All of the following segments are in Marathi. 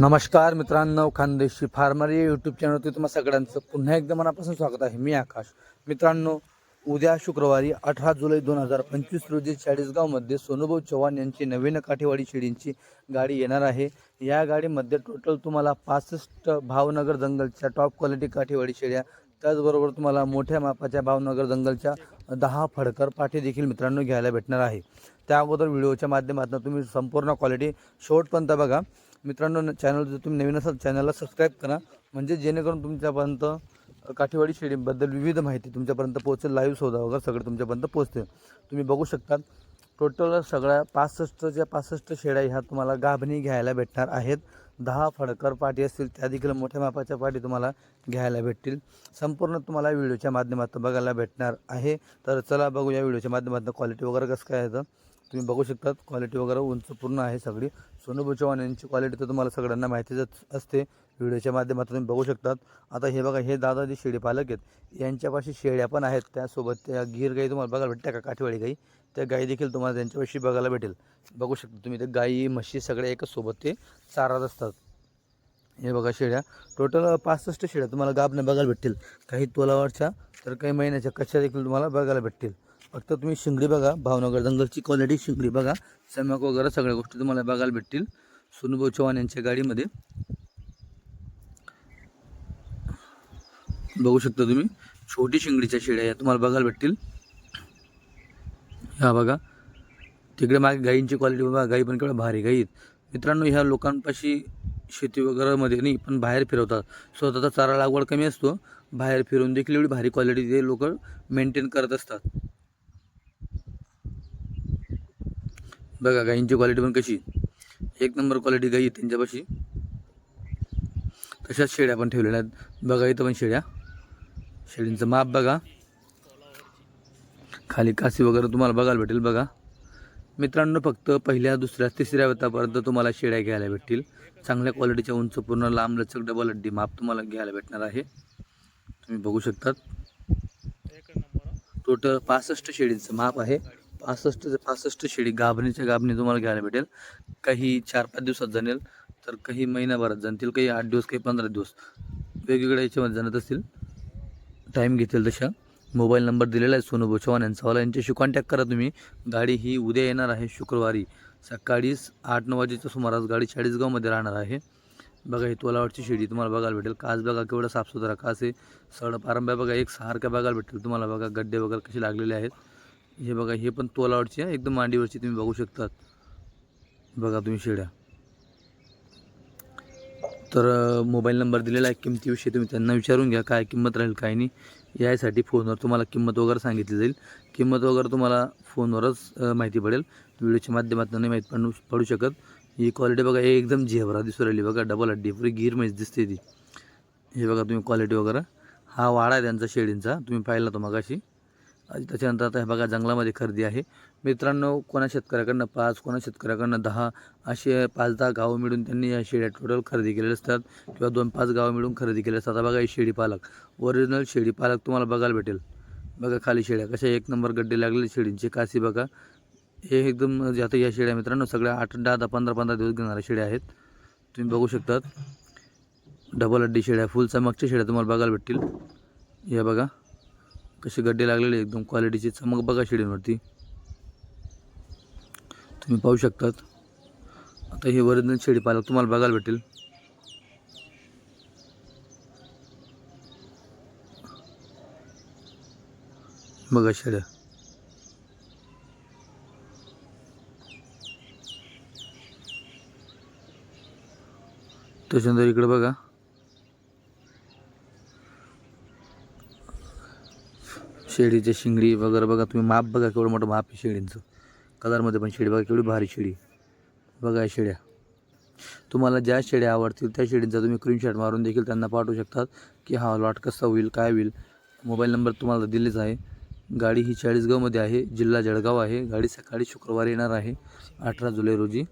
नमस्कार मित्रांनो खानदेशी फार्मर या यूट्यूब चॅनलवरती तुम्हाला सगळ्यांचं पुन्हा एकदा मनापासून स्वागत आहे. मी आकाश. मित्रांनो उद्या शुक्रवारी अठरा जुलै दोन हजार पंचवीस रोजी चाळीसगावमध्ये सोनूभाऊ चव्हाण यांची नवीन काठेवाडी शेडींची गाडी येणार आहे. या गाडीमध्ये टोटल तुम्हाला पासष्ट भावनगर जंगलच्या टॉप क्वालिटी काठेवाडी शेड्या त्याचबरोबर तुम्हाला मोठ्या मापाच्या भावनगर जंगलच्या दहा फडकर पाठी देखील मित्रांनो घ्यायला भेटणार आहे. त्या अगोदर व्हिडिओच्या माध्यमातून तुम्ही संपूर्ण क्वालिटी शेवटपर्यंत बघा. मित्रांनो चॅनल जर तुम्ही नवीन असाल चॅनलला सबस्क्राईब करा. म्हणजे जेणेकरून तुमच्यापर्यंत काठीवाडी शेळीबद्दल विविध माहिती तुमच्यापर्यंत पोहोचेल लाईव्ह सौदा वगैरे सगळं तुमच्यापर्यंत पोहोचते. तुम्ही बघू शकता टोटल सगळ्या पासष्टच्या पासष्ट शेळ्या ह्या तुम्हाला गाभणी घ्यायला भेटणार आहेत. दहा फडकर पाटी असतील त्या देखील मोठ्या मापाच्या पाटी तुम्हाला घ्यायला भेटतील. संपूर्ण तुम्हाला व्हिडिओच्या माध्यमातून बघायला भेटणार आहे. तर चला बघू या व्हिडिओच्या माध्यमातून क्वालिटी वगैरे कसं काय येतं तुम्ही बघू शकतात क्वालिटी वगैरे उंच पूर्ण आहे सगळी. सोनू चव्हाण यांची क्वालिटी तर तुम्हाला सगळ्यांना माहितीच असते. व्हिडिओच्या माध्यमातून तुम्ही बघू शकतात. आता हे बघा हे दादा जे शेळी पालक आहेत. यांच्यापाशी शेळ्या पण आहेत. त्यासोबत त्या गीर गाई तुम्हाला बघायला भेटत्या का काठीवाडी गाई. त्या गाई देखील तुम्हाला त्यांच्यापाशी बघायला भेटेल. बघू शकता तुम्ही ते गाई म्हशी सगळ्या एकसोबत ते चारत असतात. हे बघा शेळ्या. टोटल पासष्ट शेळ्या तुम्हाला गाबने बघायला भेटतील. काही तोलावरच्या तर काही महिन्याच्या कशा देखील तुम्हाला बघायला भेटतील. फक्त तुम्ही शिंगडी बघा भावनगर जंगलची क्वालिटी शिंगडी बघा. चमक वगैरे सगळ्या गोष्टी तुम्हाला बघायला भेटतील. सुनभाऊ चव्हाण यांच्या गाडीमध्ये. बघू शकता तुम्ही छोटी शिंगडीच्या शेळ्या या तुम्हाला बघायला भेटतील. ह्या बघा. तिकडे मागे गाईंची क्वालिटी बघा गाई पण केवढ्या भारी गाई आहेत. मित्रांनो ह्या लोकांपाशी शेती वगैरेमध्ये नाही पण बाहेर फिरवतात. स्वतःचा चारा लागवड कमी असतो. बाहेर फिरून देखील एवढी भारी क्वालिटी ते लोक मेंटेन करत असतात. बघा गाईंची क्वालिटी पण कशी? एक नंबर क्वालिटी गाई त्यांच्यापाशी. तशाच शेळ्या पण ठेवलेल्या आहेत. बघा इथं पण शेळ्या शेळींचं माप बघा. खाली कासी वगैरे तुम्हाला बघायला भेटेल बघा. मित्रांनो फक्त पहिल्या दुसऱ्या तिसऱ्या वेतापर्यंत तुम्हाला शेळ्या घ्यायला भेटतील. चांगल्या क्वालिटीच्या उंच पूर्ण लांब लचक डबल अड्डी माप तुम्हाला घ्यायला भेटणार आहे. तुम्ही बघू शकतात. टोटल पासष्ट शेळींचं माप आहे. पासष्ट ते पासष्ट शेळी गाभणीच्या गाभणी तुम्हाला घ्यायला भेटेल. काही चार पाच दिवसात जणेल तर काही महिनाभरात जाणतील काही आठ दिवस काही पंधरा दिवस. वेगवेगळ्या याच्यामध्ये जाणत असतील. टाईम घेतील तशा. मोबाईल नंबर दिलेला आहे सोनू चव्हाण यांचावाला यांच्याशी कॉन्टॅक्ट करा तुम्ही. गाडी ही उद्या येणार आहे शुक्रवारी. सकाळी आठ नऊ वाजेच्या सुमारास गाडी चाळीसगावमध्ये राहणार आहे. बघा ही तोलावरची शिडी तुम्हाला बघायला भेटेल. काच बघा केवढा साफसुथरा कास आहे. सड पारंब्या बघा एक सारख्या बघायला भेटेल तुम्हाला. बघा गड्डे वगैरे कसे लागलेले आहेत. हे बघा हे पण तोलावरची आहे. एकदम मांडीवरची तुम्ही बघू शकतात. बघा तुम्ही शेड्या. तर मोबाईल नंबर दिलेला आहे किमतीविषयी तुम्ही त्यांना विचारून घ्या काय किंमत राहील काय नाही. यासाठी फोनवर तुम्हाला किंमत वगैरे सांगितली जाईल. किंमत वगैरे तुम्हाला फोनवरच माहिती पडेल. व्हिडिओच्या माध्यमातून नाही माहीत पडू पडू शकत. ही क्वालिटी बघा हे एकदम झेबरा दिसू राहिली बघा. डबल अड्डी पुरी गिर म्हैस दिसते ती. हे बघा तुम्ही क्वालिटी वगैरे. हा वाडा आहे त्यांचा शेळींचा तुम्ही पाहिला तो मगाशी. त्याच्यानंतर आता हे बघा जंगलामध्ये खरेदी आहे. मित्रांनो कोणा शेतकऱ्याकडनं पाच कोणा शेतकऱ्याकडनं दहा असे पाच दहा गावं मिळून त्यांनी या शेळ्या टोटल खरेदी केलेल्या असतात. किंवा दोन पाच गावं मिळून खरेदी केले असतात. आता बघा ही शेळी पालक. ओरिजिनल शेळी पालक तुम्हाला बघायला भेटेल. बघा खाली शेळ्या कशा एक नंबर गड्डे लागलेले शेळींचे कासी बघा. हे एकदम म्हणजे आता या शेळ्या मित्रांनो सगळ्या आठ दहा दहा पंधरा पंधरा दिवस घेणाऱ्या शेळ्या आहेत. तुम्ही बघू शकतात. डबल अड्डी शेळ्या फुल चमकच्या शेळ्या तुम्हाला बघायला भेटतील. या बघा. कसे गड्डे लागलेले एकदम क्वालिटीची चमक बघा शेळींवरती तुम्ही पाहू शकतात. आता हे वरिजिनल शेळी पालक तुम्हाला बघायला भेटेल. बघा शेळ्या त्याच्यानंतर इकडे बघा. शेळीचे शिंगडी वगैरे बघा तुम्ही माप बघा केवढं मोठं माप आहे शेळींचं. कलरमध्ये पण शेळी बघा केवढी भारी शेळी. बघा शेळ्या. तुम्हाला ज्या शेळ्या आवडतील त्या शेळींचा तुम्ही स्क्रीनशॉट मारून देखील त्यांना पाठवू शकतात की हा लॉट कसा होईल काय होईल. मोबाईल नंबर तुम्हाला दिलेच आहे. गाडी ही चाळीसगावमध्ये आहे जिल्हा जळगाव आहे. गाडी सकाळी शुक्रवारी येणार आहे अठरा जुलै रोजी.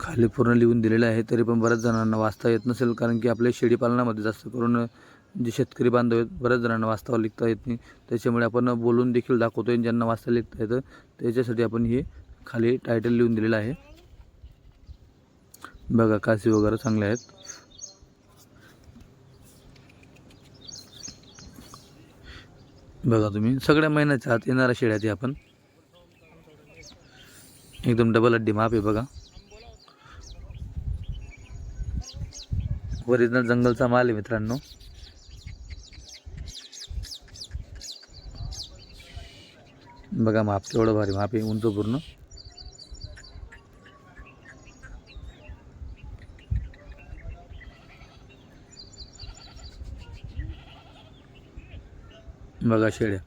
खाली पूर्ण लिहून दिलेलं आहे तरी पण बऱ्याच जणांना वाचता येत नसेल कारण की आपल्या शेळीपालनामध्ये जास्त करून जे शेतकरी बांधव आहेत बऱ्याच जणांना वाचता लिखता येत नाही. त्याच्यामुळे आपण बोलून देखील दाखवतो आहे ज्यांना वाचता लिखता येतं त्याच्यासाठी आपण हे खाली टायटल लिहून दिलेलं आहे. बघा कासी वगैरे चांगले आहेत. बघा तुम्ही सगळ्या महिन्याच्या आत येणाऱ्या शेळ्या ते आपण. एकदम डबल अड्डी माप आहे बघा. ओरिजिनल जंगलचा माल आहे मित्रांनो. बघा माप केवढं भारी माप आहे उंच पूर्ण. बघा शेळ्या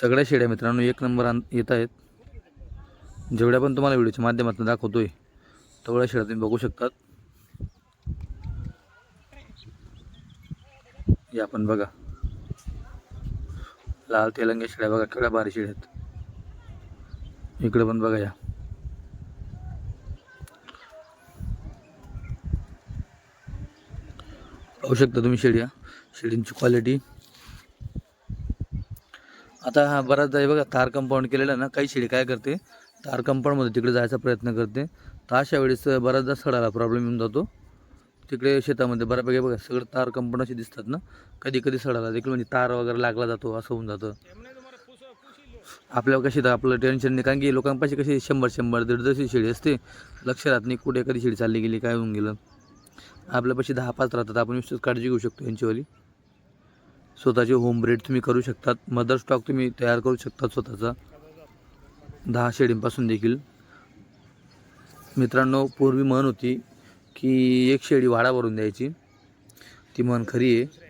सगळ्या शेड्या मित्रांनो एक नंबर आण येत आहेत. जेवढ्या पण तुम्हाला व्हिडिओच्या माध्यमातून दाखवतोय तेवढ्या शेळ्या तुम्ही बघू शकतात. या पण बघा. लाल तेलंगे शेड्या बघा केवढ्या भारी शेड्या आहेत. इकडे पण बघा या. पाहू शकता तुम्ही शेळ्या शेळींची क्वालिटी आता हा बराचदा हे बघा तार कंपाऊंड केलेलं ना काही शेळी काय करते तार कंपाऊंडमध्ये तिकडे जायचा प्रयत्न करते. तर अशा वेळेस बऱ्याचदा सडाला प्रॉब्लेम येऊन जातो. तिकडे शेतामध्ये बऱ्यापैकी बघा सगळं तार कंपाऊंड असे दिसतात ना. कधी कधी सडाला देखील म्हणजे तार वगैरे लागला जातो असं होऊन जातं. आपल्याला कशी तर आपलं टेन्शन नाही. कारण की लोकांपाशी कशी शंभर शंभर दीड दीडशे शेळी असते. लक्ष राहत नाही कुठे कधी शेळी चालली गेली काय होऊन गेलं. आपल्यापाशी दहा पाच राहतात. आपण नुसतंच काळजी घेऊ शकतो यांच्यावाली स्वतःचे होम ब्रेड तुम्ही करू शकतात. मदर स्टॉक तुम्ही तयार करू शकतात स्वतःचा. दहा शेळींपासून देखील. मित्रांनो पूर्वी म्हण होती की एक शेळी वाडा भरून द्यायची. ती म्हण खरी आहे.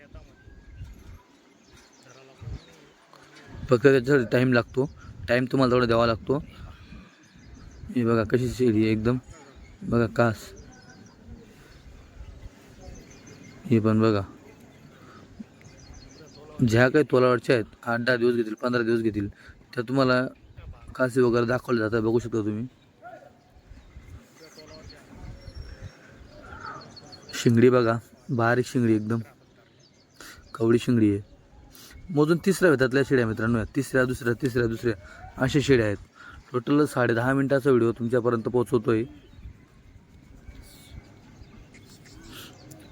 फक्त त्याच्यासाठी टाईम लागतो. टाईम तुम्हाला थोडा द्यावा लागतो. हे बघा कशी शेळी आहे एकदम. बघा कास. हे पण बघा. ज्या काही तोलावरच्या आहेत आठ दहा दिवस घेतील पंधरा दिवस घेतील त्या तुम्हाला कासे वगैरे दाखवले जातात बघू शकता तुम्ही. शिंगडी बघा बारीक शिंगडी एकदम. कवडी शिंगडी आहे. मोजून तिसऱ्या वेतातल्या शेड्या मित्रांनो. या. तिसऱ्या दुसऱ्या तिसऱ्या दुसऱ्या अशा शेड्या आहेत. टोटल साडे दहा मिनिटाचा व्हिडिओ तुमच्यापर्यंत पोहोचवतोय.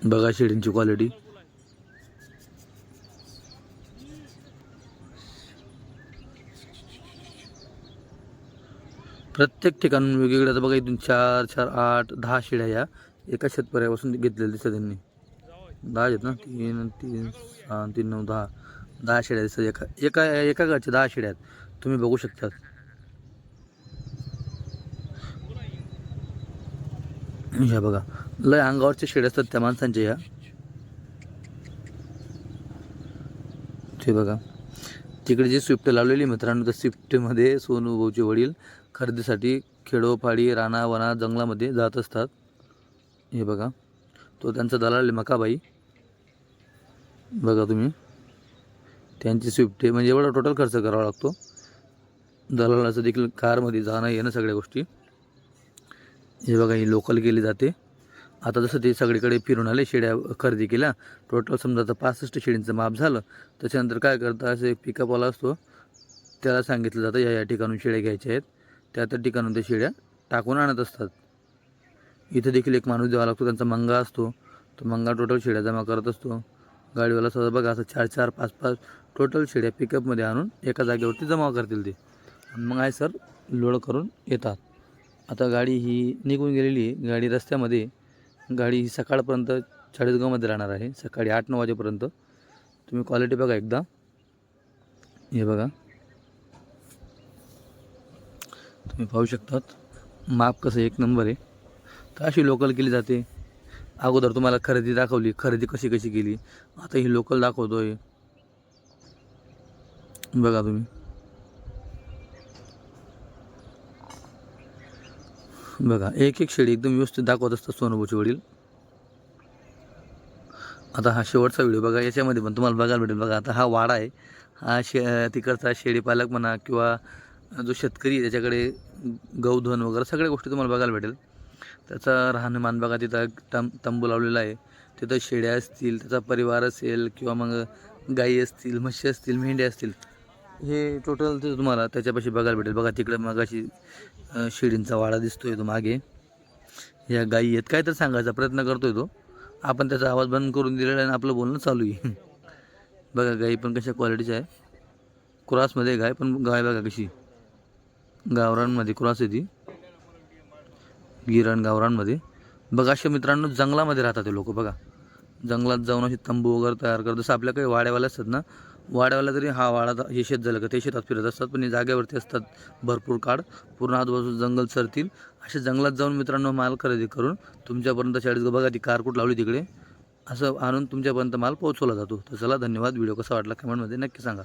बघा शेळींची क्वालिटी प्रत्येक ठिकाणून वेगवेगळ्या बघा इथून चार चार आठ दहा शेळ्या या एका शेतकऱ्यापासून घेतलेल्या दिसतात त्यांनी दहा आहेत ना? तीन तीन सहा तीन नऊ दहा. दहा शेळ्या दिसतात. एका एका एका घरच्या दहा शेळ्या आहेत. तुम्ही बघू शकता ह्या बघा. लय अंगावरच्या शेड असतात त्या माणसांच्या ह्या ते बघा. तिकडे जी स्विफ्ट लावलेली मित्रांनो त्या स्विफ्टमध्ये सोनू भाऊचे वडील खरेदीसाठी खेडोपाडी राणा वना जंगलामध्ये जात असतात. हे बघा. तो त्यांचा दलाल आहे मकाबाई. बघा तुम्ही. त्यांची स्विफ्ट आहे. म्हणजे एवढा टोटल खर्च करावा लागतो. दलालाचं देखील कारमध्ये जाणं येणं सगळ्या गोष्टी. हे बघा ही लोकल केली जाते. आता जसं ते सगळीकडे फिरून आले शेड्या खरेदी केल्या. टोटल समजा आता पासष्ट शेळींचं माप झालं त्याच्यानंतर काय करतं असं एक पिकअपवाला असतो. त्याला सांगितलं जातं या या ठिकाणून शेळ्या घ्यायच्या आहेत. त्या त्या ठिकाणून त्या शेळ्या टाकून आणत असतात. इथं देखील एक माणूस द्यावा लागतो त्यांचा मंगा असतो. तो मंगा टोटल शेळ्या जमा करत असतो. गाडीवाला सुद्धा बघा असं चार चार पाच पाच टोटल शेड्या पिकअपमध्ये आणून एका जागेवरती जमा करतील ते. मग आहे सर लोड करून येतात. आता गाडी ही निघून गेलेली आहे. गाडी रस्त्यामध्ये गाडी ही सकाळपर्यंत चाळीसगावमध्ये राहणार आहे. सकाळी आठ नऊ वाजेपर्यंत. तुम्ही क्वालिटी बघा एकदा. हे बघा. तुम्ही पाहू शकतात. माप कसं एक नंबर आहे. तर अशी लोकल केली जाते. अगोदर तुम्हाला खरेदी दाखवली खरेदी कशी कशी केली? आता ही लोकल दाखवतोय. बघा तुम्ही. बघा एक एक शेळी एकदम व्यवस्थित दाखवत असतात सोनूभाऊचे वडील. आता हा शेवटचा व्हिडिओ बघा याच्यामध्ये पण तुम्हाला बघायला भेटेल. बघा आता हा वाडा आहे. हा शे तिकडचा शेळीपालक म्हणा किंवा जो शेतकरी आहे त्याच्याकडे गौधन वगैरे सगळ्या गोष्टी तुम्हाला बघायला भेटेल. त्याचा राहणीमान बघा तिथं एक तंबू लावलेला आहे. तिथं शेळ्या असतील त्याचा परिवार असेल किंवा मग गाई असतील म्हशी असतील मेंढ्या असतील हे टोटल ते तुम्हाला त्याच्यापाशी बघायला भेटेल. बघा तिकडे मग अशी शेळींचा वाडा दिसतोय तो मागे. या गायी आहेत. काय तर सांगायचा प्रयत्न करतोय तो. आपण त्याचा आवाज बंद करून दिलेला आहे आणि आपलं बोलणं चालू आहे. बघा गाई पण कशा क्वालिटीच्या आहे. क्रॉसमध्ये गाय पण गाय बघा कशी. गावरांमध्ये क्रॉस आहे ती. गिरण गावरांमध्ये बघा अशा मित्रांनो जंगलामध्ये राहतात ते लोक बघा. जंगलात जाऊन असे तंबू वगैरे तयार करतात. जसं आपल्या काही वाड्यावाले असतात ना वाड्यावाला तरी हा वाडा हे शेत झालं का ते शेतात फिरत असतात पण हे जागेवरती असतात भरपूर काळ. पूर्ण आजूबाजू जंगल सरतील. अशा जंगलात जाऊन मित्रांनो माल खरेदी करून तुमच्यापर्यंत शाळेत बघा ती कार लावली तिकडे. असं आणून तुमच्यापर्यंत माल पोहोचवला जातो. तर चला धन्यवाद. व्हिडिओ कसा वाटला कमेंटमध्ये नक्की सांगा.